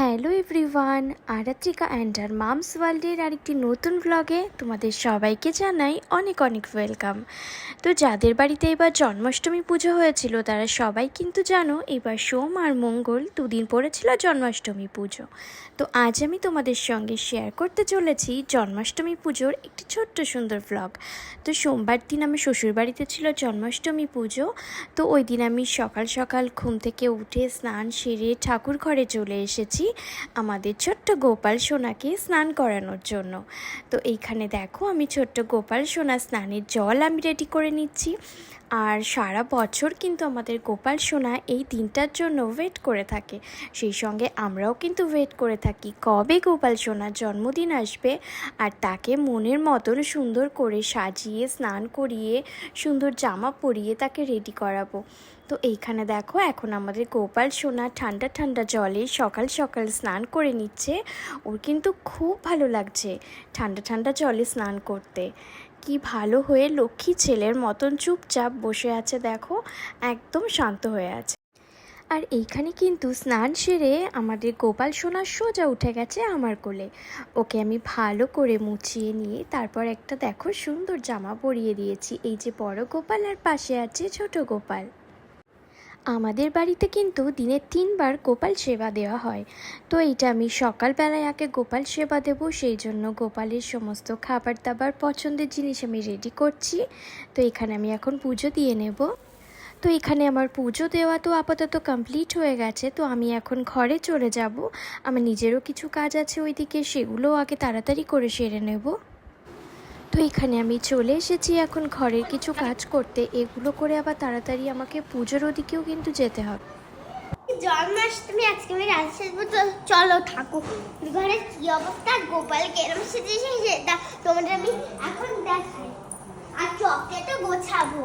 Hello everyone, Aratrika and আর mum's ওয়ার্ল্ডের আরেকটি নতুন ব্লগে তোমাদের সবাইকে জানাই অনেক অনেক ওয়েলকাম তো যাদের বাড়িতে এবার জন্মাষ্টমী পুজো হয়েছিল, তারা সবাই কিন্তু জানো এবার সোম আর মঙ্গল দুদিন পড়েছিল জন্মাষ্টমী পুজো। তো আজ আমি তোমাদের সঙ্গে শেয়ার করতে চলেছি জন্মাষ্টমী পুজোর একটি ছোট্ট সুন্দর ব্লগ তো সোমবার দিন আমার শ্বশুর বাড়িতে ছিল জন্মাষ্টমী পুজো, তো ওই দিন আমি সকাল সকাল ঘুম থেকে উঠে স্নান সেরে ঠাকুর ঘরে চলে এসেছি। আমাদের ছোট্ট গোপাল সোনাকে স্নান করানোর জন্য। তো এইখানে দেখো আমি ছোট্ট গোপাল সোনা স্নানের জল আমি রেডি করে নিচ্ছি। আর সারা বছর কিন্তু আমাদের গোপাল সোনা এই দিনটার জন্য ওয়েট করে থাকে। সেই সঙ্গে আমরাও কিন্তু ওয়েট করে থাকি কবে গোপাল সোনার জন্মদিন আসবে। আর তাকে মনের মতন সুন্দর করে সাজিয়ে, স্নান করিয়ে, সুন্দর জামা পরিয়ে তাকে রেডি করাবো। তো এইখানে দেখো, এখন আমাদের গোপাল, সোনা ঠান্ডা ঠান্ডা জলে সকাল সকাল স্নান করে নিচ্ছে। ওর কিন্তু খুব ভালো লাগছে ঠান্ডা ঠান্ডা জলে স্নান করতে। কি ভালো হয়ে লক্ষ্মী ছেলের মতন চুপচাপ বসে আছে দেখো, একদম শান্ত হয়ে আছে। আর এইখানে কিন্তু স্নান সেরে আমাদের গোপাল, সোনা সোজা উঠে গেছে আমার কোলে। ওকে আমি ভালো করে মুছিয়ে নিয়ে তারপর একটা দেখো সুন্দর জামা পরিয়ে দিয়েছি। এই যে বড় গোপাল আর পাশে আছে ছোট গোপাল। আমাদের বাড়িতে কিন্তু দিনে তিনবার গোপাল সেবা দেওয়া হয়। তো এইটা আমি সকালবেলায় আগে গোপাল সেবা দেব, সেই জন্য গোপালের সমস্ত খাবার দাবার পছন্দের জিনিস আমি রেডি করছি। তো এখানে আমি এখন পুজো দিয়ে নেব। তো এখানে আমার পুজো দেওয়া তো আপাতত কমপ্লিট হয়ে গেছে, তো আমি এখন ঘরে চলে যাব। আমার নিজেরও কিছু কাজ আছে ওইদিকে, সেগুলোও আগে তাড়াতাড়ি করে সেরে নেব। তো এখানে আমি চলে এসেছি এখন ঘরের কিছু কাজ করতে। এগুলো করে আবার তাড়াতাড়ি আমাকে পুজোর ওদিকেও কিন্তু যেতে হবে। জন্মাষ্টমী, আজকে আমি তো চলো ঠাকুর ঘরে কি অবস্থা? গোপাল কেরম সেজেছে সেটা তোমাদের আমি এখন দেখাই। আর চকলেটও গোছাবো।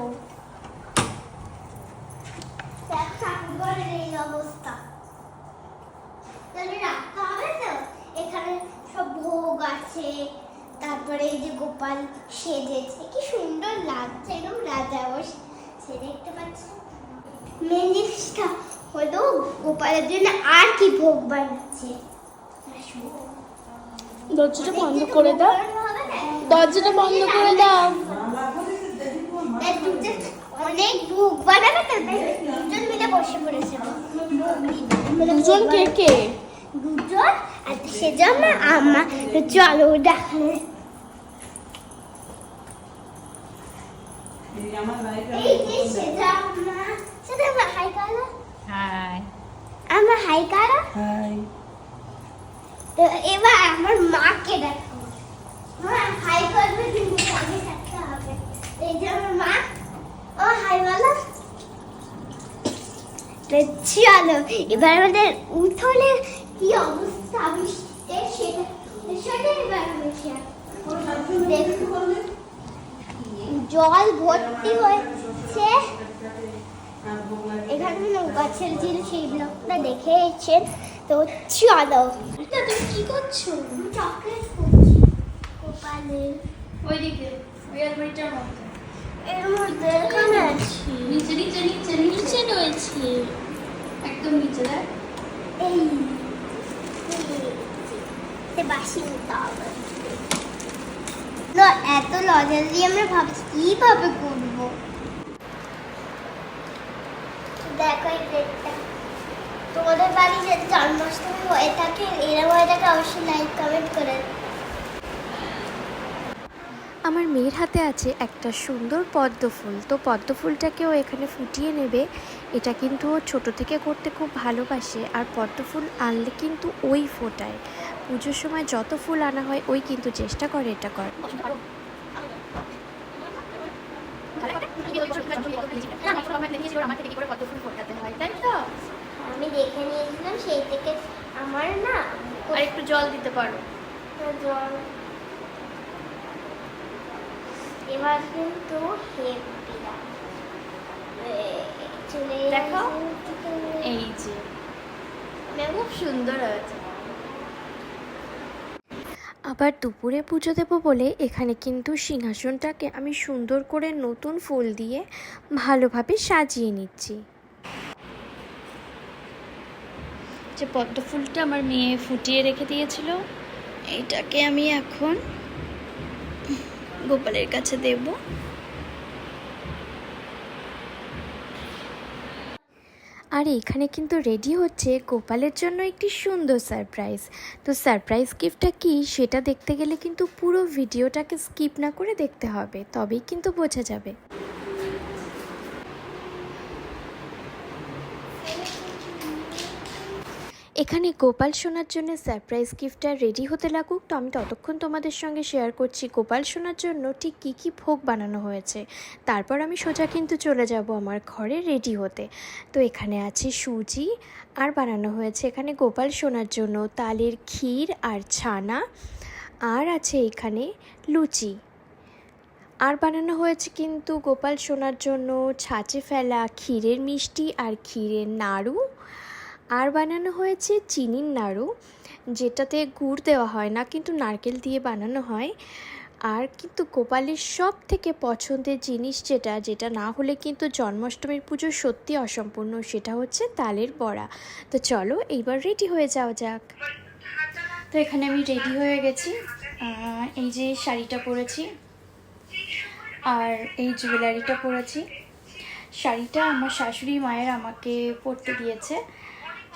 ঠাকুর এই অবস্থা। রাখতে হবে তো? এখানে সব ভোগ আছে। তারপরে এই যে গোপাল সেজেছে কি সুন্দর লাগছে একদম রাজা বসে। সে দেখতে পাচ্ছেন মেন জিনিসটা হলো গোপালের জন্য আর কি ভোগ বানাচ্ছে। দরজাটা বন্ধ করে দাও। দরজাটা বন্ধ করে দাও। অনেক ভোগ বানাবে দুজন মিলে বসে পড়েছে দুজন কে কে? দুজন আর সেজন্য আমা তো চলো দেখানো এই যে সেজন্য সেটা আমার হাই কালা হাই তো এবার আমার মাকে দেখো মা হাই করবে কিন্তু সামনে থাকতে হবে এই যে আমার মা ও হাই বলো তো চলো এবার আমাদের উঠোনে কি অবস্থা সেটা সেটা এবার আমি দেখো জল ভর্তি হয়েছে এখানে গাছের জিনিস সেই ব্লগটা দেখে এসেছেন তো চলো তুমি কি করছ চকলেট করছি ওইদিকে ওই আলমারিটার মধ্যে এর মধ্যে এখানে আছি নিচে নিচে নিচে নিচে রয়েছে একদম নিচে দেখ এই এই বাসি নিতে হবে না, এত লজা দিয়ে আমরা ভাবছি কীভাবে করব? দেখো এই প্লেটটা তোমাদের বাড়ি যে জন্মাষ্টমী হয়ে থাকে এরকম হয়ে থাকে, অবশ্যই লাইক কমেন্ট করে আমার মেয়ের হাতে আছে একটা সুন্দর পদ্ম ফুল। তো পদ্ম ফুলটাকেও এখানে ফুটিয়ে নেবে। এটা কিন্তু ছোটো থেকে করতে খুব ভালোবাসে। আর পদ্ম ফুল আনলে কিন্তু ওই ফোটায়। পুজোর সময় যত ফুল আনা হয় ওই কিন্তু চেষ্টা করে এটা কর আমি দেখে নিয়েছিলাম সেই থেকে আমার না আর একটু জল দিতে পারো। জল। এবার কিন্তু হেপি দেখো। এই যে। খুব সুন্দর হয়েছে। আবার দুপুরে পুজো দেবো বলে এখানে কিন্তু সিংহাসনটাকে আমি সুন্দর করে নতুন ফুল দিয়ে ভালোভাবে সাজিয়ে নিচ্ছি। যে পদ্ম ফুলটা আমার মেয়ে ফুটিয়ে রেখে দিয়েছিল, এটাকে আমি এখন গোপালের কাছে দেব। আর এখানে কিন্তু রেডি হচ্ছে গোপালের জন্য একটি সুন্দর সারপ্রাইজ তো সারপ্রাইজ গিফটটা কি সেটা দেখতে গেলে কিন্তু পুরো ভিডিওটাকে স্কিপ না করে দেখতে হবে, তবেই কিন্তু বোঝা যাবে। এখানে গোপাল সোনার জন্য সারপ্রাইজ গিফটটা রেডি হতে লাগুক তো আমি ততক্ষণ তোমাদের সঙ্গে শেয়ার করছি। গোপাল সোনার জন্য ঠিক কী কী ভোগ বানানো হয়েছে? তারপর আমি সোজা কিন্তু চলে যাব আমার ঘরে রেডি হতে। তো এখানে আছে সুজি আর বানানো হয়েছে এখানে গোপাল সোনার জন্য তালের ক্ষীর আর ছানা। আর আছে এখানে লুচি। আর বানানো হয়েছে কিন্তু গোপাল সোনার জন্য ছাঁচে ফেলা ক্ষীরের মিষ্টি আর ক্ষীরের নাড়ু। আর বানানো হয়েছে চিনির নাড়ু, যেটাতে গুড় দেওয়া হয় না, কিন্তু নারকেল দিয়ে বানানো হয়। আর কিন্তু গোপালের সব থেকে পছন্দের জিনিস যেটা যেটা না হলে কিন্তু জন্মাষ্টমীর পুজো সত্যি অসম্পূর্ণ, সেটা হচ্ছে তালের বড়া। তো চলো, এইবার রেডি হয়ে যাওয়া যাক। তো এখানে আমি রেডি হয়ে গেছি। এই যে শাড়িটা পরেছি। আর এই জুয়েলারিটা পরেছি। শাড়িটা আমার শাশুড়ি মায়ের আমাকে পরতে দিয়েছে।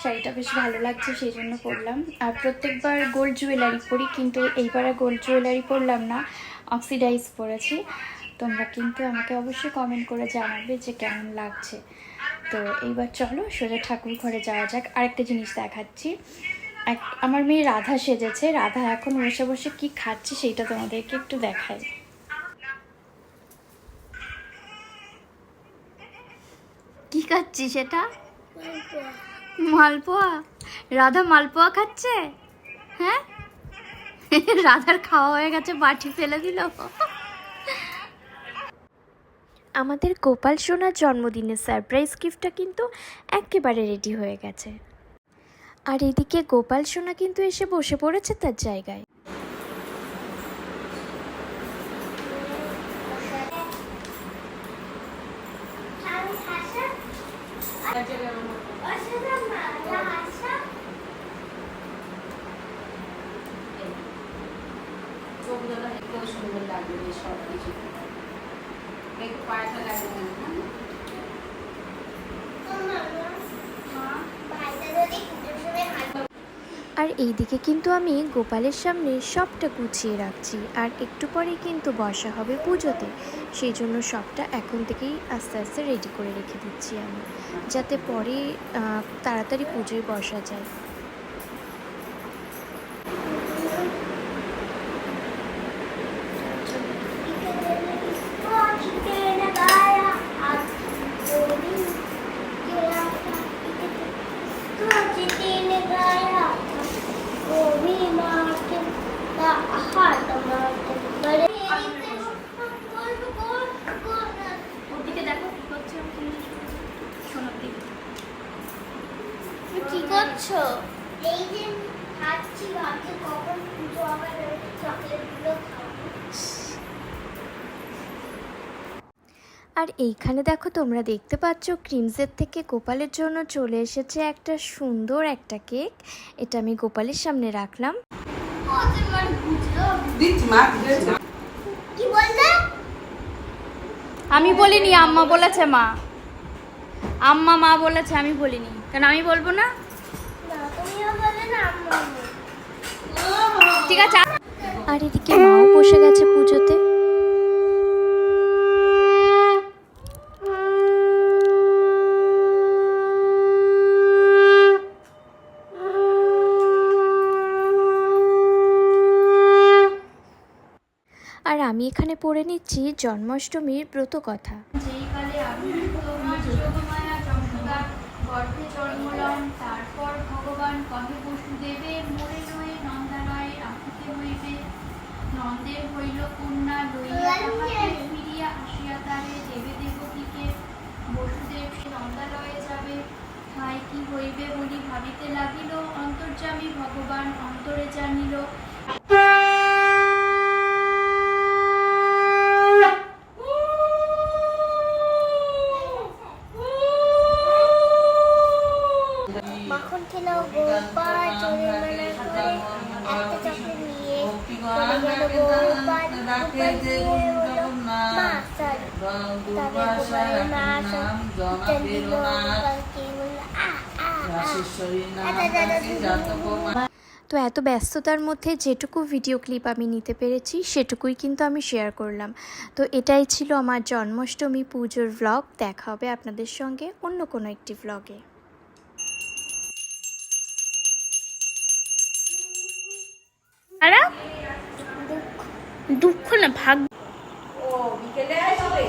শাড়িটা বেশ ভালো লাগছে সেই জন্য পরলাম। আর প্রত্যেকবার গোল্ড জুয়েলারি পরি কিন্তু এইবারে গোল্ড জুয়েলারি পরলাম না অক্সিডাইজ পরেছি। তোমরা কিন্তু আমাকে অবশ্যই কমেন্ট করে জানাবে যে কেমন লাগছে। তো এইবার চলো সোজা ঠাকুর ঘরে যাওয়া যাক। আরেকটা জিনিস দেখাচ্ছি। এক আমার মেয়ে রাধা সেজেছে। রাধা এখন বসে বসে কি খাচ্ছে সেইটা তোমাদেরকে একটু দেখাই। কি খাচ্ছি সেটা? মালপোয়া? রাধা মালপোয়া খাচ্ছে? হ্যাঁ? রাধার খাওয়া হয়ে গেছে বাটি ফেলে দিল। আমাদের গোপাল সোনার জন্মদিনের সারপ্রাইজ গিফটটা কিন্তু একেবারে রেডি হয়ে গেছে। আর এদিকে গোপাল সোনা কিন্তু এসে বসে পড়েছে তার জায়গায়। আমি হাসা সুন্দর লাগবে সব কিছু একটু পয়সা লাগবে না ভাইটা যদি পুজোর সময় হাঁটবে আর এইদিকে কিন্তু আমি গোপালের সামনে সবটা গুছিয়ে রাখছি। আর একটু পরেই কিন্তু বসা হবে পুজোতে। সেই জন্য সবটা এখন থেকেই আস্তে আস্তে রেডি করে রেখে দিচ্ছি আমি। যাতে পরে তাড়াতাড়ি পুজোয় বসা যায় ওদিকে দেখো কি করছে শোনোর দিকে কি করছ এই যে খাচ্ছি ভাবছি কখন পুজো আবার চকলেটগুলো খাব। আর এইখানে দেখো তোমরা দেখতে পাচ্ছ ক্রিমসের থেকে গোপালের জন্য চলে এসেছে একটা সুন্দর একটা কেক। এটা আমি গোপালের সামনে রাখলাম। আমি বলিনি আম্মা বলেছে মা। আম্মা মা বলেছে আমি বলিনি। কেন আমি বলব না তুমিও বলে না আম্মা ঠিক আছে আর এদিকে মাও বসে গেছে পুজোতে। আর আমি এখানে পড়ে নিচ্ছি জন্মাষ্টমীর ব্রত কথা যেই কালে আবির্ভূত গর্ভে জন্মলন তারপর ভগবান কহে বসুদেবে, মোরে নয়ে, নন্দালয়ে রাখিতে হইবে। নন্দের হইল কন্যা লইয়া তাহাকে ফিরিয়া আসিয়া তারে দেবে দেবকীকে বসুদেব সে নন্দালয়ে যাবে। ঠাই কি হইবে বলি ভাবিতে লাগিল, অন্তর্যামী ভগবান অন্তরে জানিল। তো এত ব্যস্ততার মধ্যে যেটুকু ভিডিও ক্লিপ আমি নিতে পেরেছি, সেটুকুই কিন্তু আমি শেয়ার করলাম। তো এটাই ছিল আমার জন্মাষ্টমী পুজোর ভ্লগ দেখা হবে আপনাদের সঙ্গে অন্য কোনো একটি ভ্লগে দুঃখ না ভাগ ও বিকেলে আসবে